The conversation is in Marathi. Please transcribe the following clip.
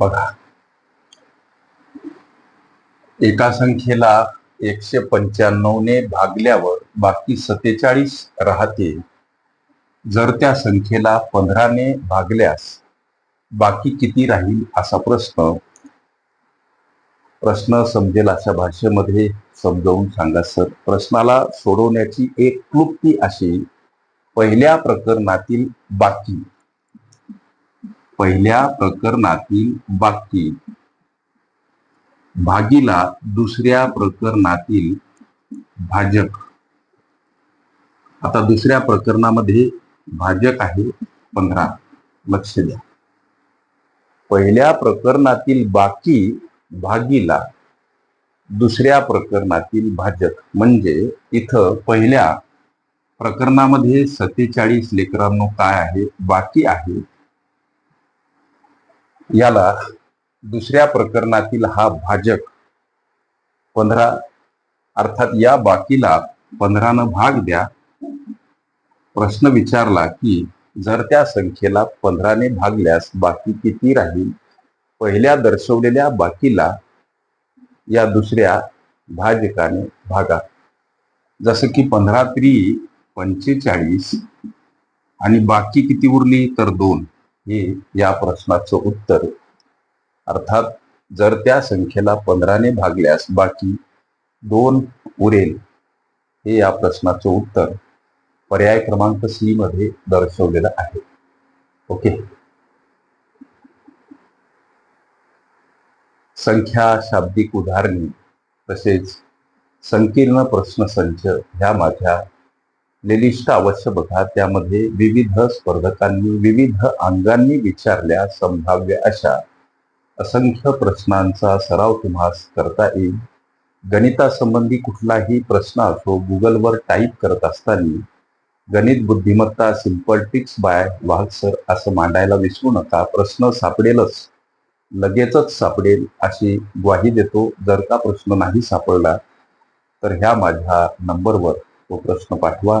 बघा. एका संख्येला एकशे पंच्याण्णवने भागल्यावर बाकी सत्तेचाळीस राहते. जर त्या संख्येला पंधराने भागल्यास बाकी किती राहील असा प्रश्न? प्रश्न समजेल अशा भाषेमध्ये समजावून सांगा सर. प्रश्नाला सोडवण्याची एक क्लुप्ती अशी पहिल्या प्रकरणातील बाकी पहिल्या प्रकरणातील बाकी भागीला दुसऱ्या प्रकरणातील भाजक. आता दुसऱ्या प्रकरणामध्ये भाजक आहे पंधरा. लक्ष द्या. पहिल्या प्रकरणातील बाकी भागीला दुसऱ्या प्रकरणातील भाजक. म्हणजे इथं पहिल्या प्रकरणामध्ये सत्तेचाळीस लेकरांनो काय आहे? बाकी आहे याला दुसऱ्या प्रकरणातील हा भाजक पंधरा अर्थात या बाकीला पंधरानं भाग द्या. प्रश्न विचारला की जर त्या संख्येला पंधराने भागल्यास बाकी किती राहील? पहिल्या दर्शवलेल्या बाकीला या दुसऱ्या भाजकाने भागा. जसं की पंधरा त्री पंचेचाळीस आणि बाकी किती उरली? तर दोन. हे या प्रश्नाचं उत्तर. अर्थात जर त्या संख्येला पंधराने भागल्यास बाकी दोन उरेल हे या प्रश्नाचं उत्तर पर्याय क्रमांक सी मध्ये दर्शवलेलं आहे. ओके? संख्या शाब्दिक उदाहरणे तसेच संकीर्ण प्रश्नसंच ह्या माझ्या लेलिष्ट अवश्य बघा. त्यामध्ये विविध स्पर्धकांनी विविध अंगांनी विचारल्या संभाव्य अशा असंख्य प्रश्नांचा सराव तुम्हास करता येईल. गणितासंबंधी कुठलाही प्रश्न असो गुगलवर टाईप करत असताना गणित बुद्धिमत्ता simple tricks by Wagh sir असं मांडायला विसरू नका. प्रश्न सापडेलच. लगेचच सापडेल अशी ग्वाही देतो. जर का प्रश्न नाही सापडला तर ह्या माझ्या नंबरवर तो प्रश्न पाठवा.